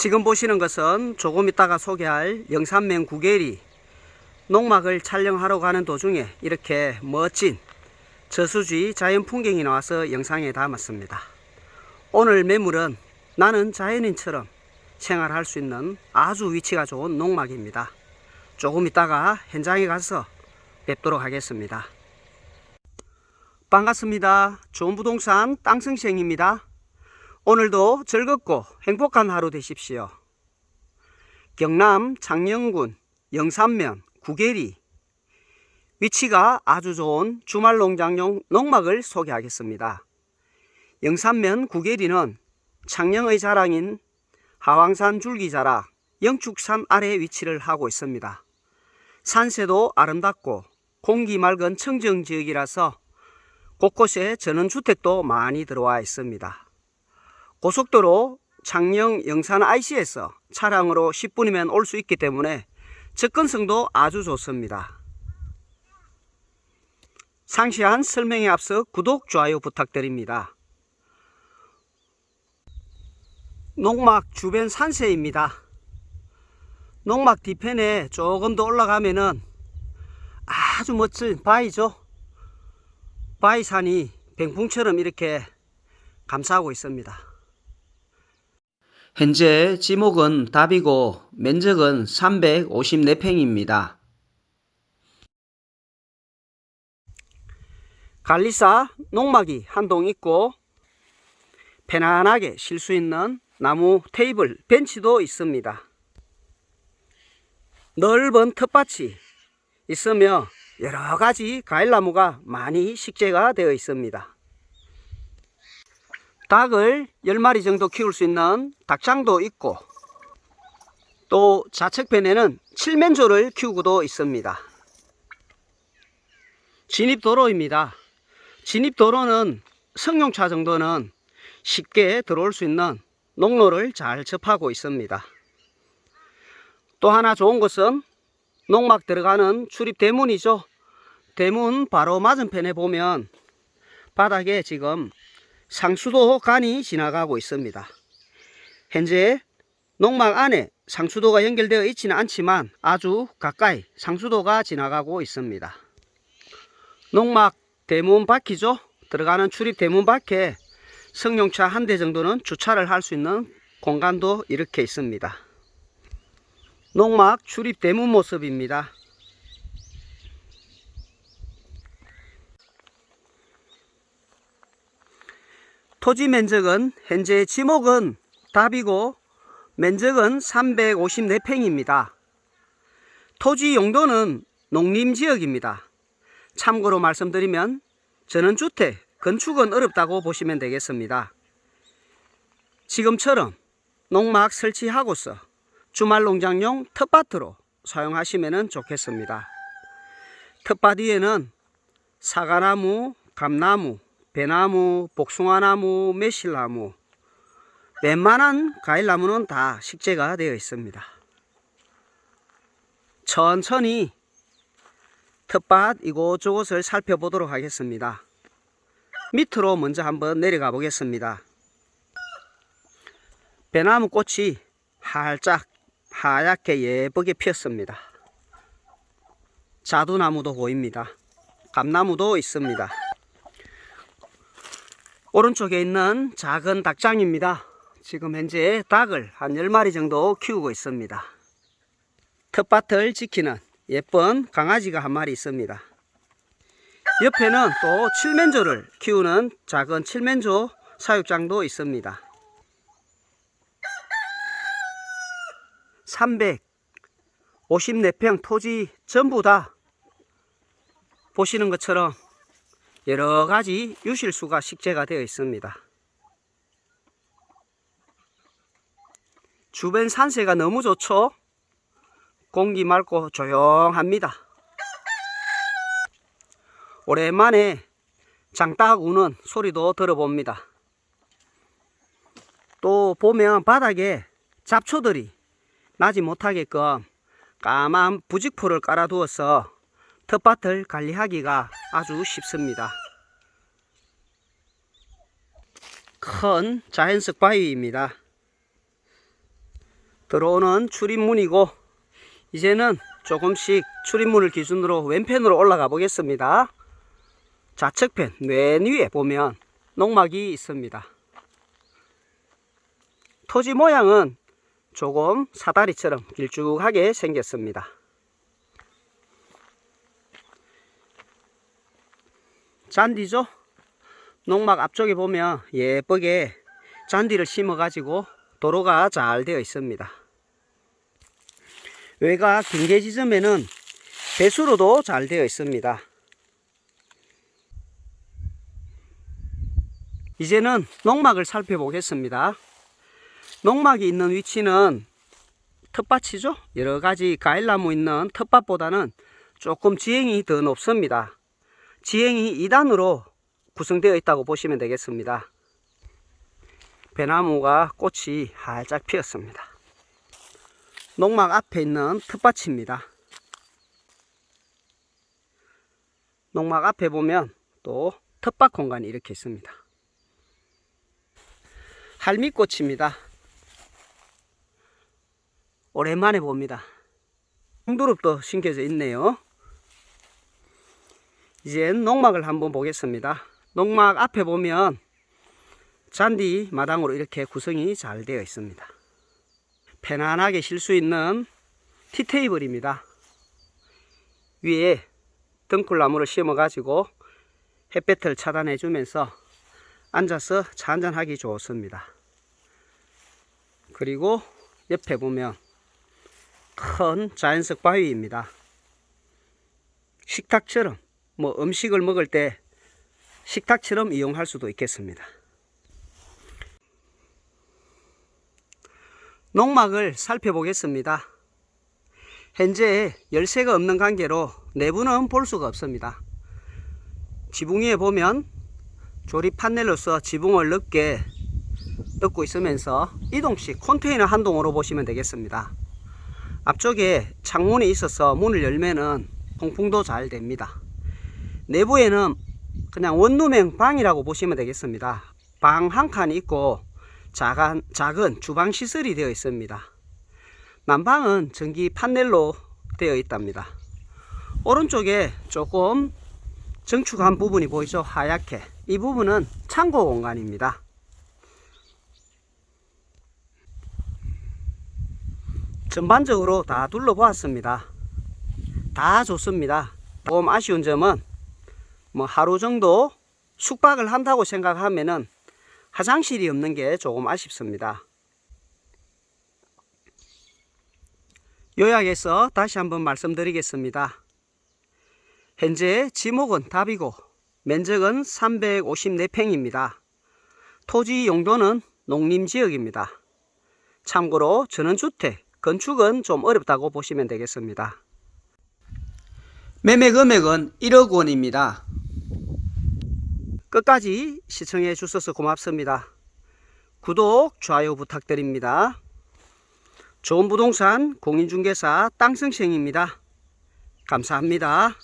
지금 보시는 것은 조금 이따가 소개할 영산면 구계리 농막을 촬영하러 가는 도중에 이렇게 멋진 저수지 자연 풍경이 나와서 영상에 담았습니다. 오늘 매물은 나는 자연인처럼 생활할 수 있는 아주 위치가 좋은 농막입니다. 조금 이따가 현장에 가서 뵙도록 하겠습니다. 반갑습니다. 좋은 부동산 땅승시행입니다. 오늘도 즐겁고 행복한 하루 되십시오. 경남 창녕군 영산면 구계리 위치가 아주 좋은 주말 농장용 농막을 소개하겠습니다. 영산면 구계리는 창녕의 자랑인 하왕산 줄기자락 영축산 아래 위치를 하고 있습니다. 산세도 아름답고 공기 맑은 청정 지역이라서 곳곳에 전원주택도 많이 들어와 있습니다. 고속도로 창녕 영산 IC에서 차량으로 10분이면 올 수 있기 때문에 접근성도 아주 좋습니다. 상시한 설명에 앞서 구독, 좋아요 부탁드립니다. 농막 주변 산세입니다. 농막 뒤편에 조금 더 올라가면은 아주 멋진 바위죠. 바위산이 병풍처럼 이렇게 감싸고 있습니다. 현재 지목은 답이고 면적은 354평입니다. 관리사 농막이 한 동 있고 편안하게 쉴 수 있는 나무 테이블, 벤치도 있습니다. 넓은 텃밭이 있으며 여러 가지 과일나무가 많이 식재가 되어 있습니다. 닭을 10마리 정도 키울 수 있는 닭장도 있고 또 좌측편에는 칠면조를 키우고도 있습니다. 진입도로입니다. 진입도로는 승용차 정도는 쉽게 들어올 수 있는 농로를 잘 접하고 있습니다. 또 하나 좋은 것은 농막 들어가는 출입 대문이죠. 대문 바로 맞은편에 보면 바닥에 지금 상수도 간이 지나가고 있습니다. 현재 농막 안에 상수도가 연결되어 있지는 않지만 아주 가까이 상수도가 지나가고 있습니다. 농막 대문 바퀴죠. 들어가는 출입 대문 밖에 승용차 한 대 정도는 주차를 할 수 있는 공간도 이렇게 있습니다. 농막 출입 대문 모습입니다. 토지 면적은 현재 지목은 답이고 면적은 354평입니다. 토지 용도는 농림지역입니다. 참고로 말씀드리면 전원주택 건축은 어렵다고 보시면 되겠습니다. 지금처럼 농막 설치하고서 주말 농장용 텃밭으로 사용하시면 좋겠습니다. 텃밭 위에는 사과나무, 감나무, 배나무, 복숭아나무, 매실나무 웬만한 과일나무는 다 식재가 되어 있습니다. 천천히 텃밭 이곳저곳을 살펴보도록 하겠습니다. 밑으로 먼저 한번 내려가 보겠습니다. 배나무 꽃이 활짝 하얗게 예쁘게 피었습니다. 자두나무도 보입니다. 감나무도 있습니다. 오른쪽에 있는 작은 닭장입니다. 지금 현재 닭을 한 10마리 정도 키우고 있습니다. 텃밭을 지키는 예쁜 강아지가 한 마리 있습니다. 옆에는 또 칠면조를 키우는 작은 칠면조 사육장도 있습니다. 354평 토지 전부 다 보시는 것처럼 여러 가지 유실수가 식재가 되어 있습니다. 주변 산세가 너무 좋죠? 공기 맑고 조용합니다. 오랜만에 장딱 우는 소리도 들어봅니다. 또 보면 바닥에 잡초들이 나지 못하게끔 까만 부직포를 깔아두어서 텃밭을 관리하기가 아주 쉽습니다. 큰 자연석 바위입니다. 들어오는 출입문이고 이제는 조금씩 출입문을 기준으로 왼편으로 올라가 보겠습니다. 좌측편 맨 위에 보면 농막이 있습니다. 토지 모양은 조금 사다리처럼 길쭉하게 생겼습니다. 잔디죠? 농막 앞쪽에 보면 예쁘게 잔디를 심어 가지고 도로가 잘 되어 있습니다. 외곽 경계 지점에는 배수로도 잘 되어 있습니다. 이제는 농막을 살펴보겠습니다. 농막이 있는 위치는 텃밭이죠. 여러 가지 과일나무 있는 텃밭보다는 조금 지형이 더 높습니다. 지형이 2단으로 구성되어 있다고 보시면 되겠습니다. 배나무가 꽃이 활짝 피었습니다. 농막 앞에 있는 텃밭입니다. 농막 앞에 보면 또 텃밭 공간이 이렇게 있습니다. 할미꽃입니다. 오랜만에 봅니다. 홍두릅도 심겨져 있네요. 이제 농막을 한번 보겠습니다. 농막 앞에 보면 잔디 마당으로 이렇게 구성이 잘 되어 있습니다. 편안하게 쉴 수 있는 티테이블입니다. 위에 등굴나무를 심어 가지고 햇볕을 차단해 주면서 앉아서 차 한잔 하기 좋습니다. 그리고 옆에 보면 큰 자연석 바위입니다. 식탁처럼 뭐 음식을 먹을 때 식탁처럼 이용할 수도 있겠습니다. 농막을 살펴보겠습니다. 현재 열쇠가 없는 관계로 내부는 볼 수가 없습니다. 지붕 위에 보면 조립 판넬로서 지붕을 넓게 뜯고 있으면서 이동식 컨테이너 한 동으로 보시면 되겠습니다. 앞쪽에 창문이 있어서 문을 열면은 통풍도 잘 됩니다. 내부에는 그냥 원룸형 방이라고 보시면 되겠습니다. 방 한 칸이 있고 작은, 작은 주방 시설이 되어 있습니다. 난방은 전기 판넬로 되어 있답니다. 오른쪽에 조금 정축한 부분이 보이죠? 하얗게. 이 부분은 창고 공간입니다. 전반적으로 다 둘러보았습니다. 다 좋습니다. 조금 아쉬운 점은 뭐 하루 정도 숙박을 한다고 생각하면은 화장실이 없는 게 조금 아쉽습니다. 요약해서 다시 한번 말씀드리겠습니다. 현재 지목은 답이고 면적은 354평입니다. 토지 용도는 농림지역입니다. 참고로 전원주택 건축은 좀 어렵다고 보시면 되겠습니다. 매매 금액은 1억 원입니다. 끝까지 시청해 주셔서 고맙습니다. 구독, 좋아요 부탁드립니다. 좋은 부동산 공인중개사 땅승생입니다. 감사합니다.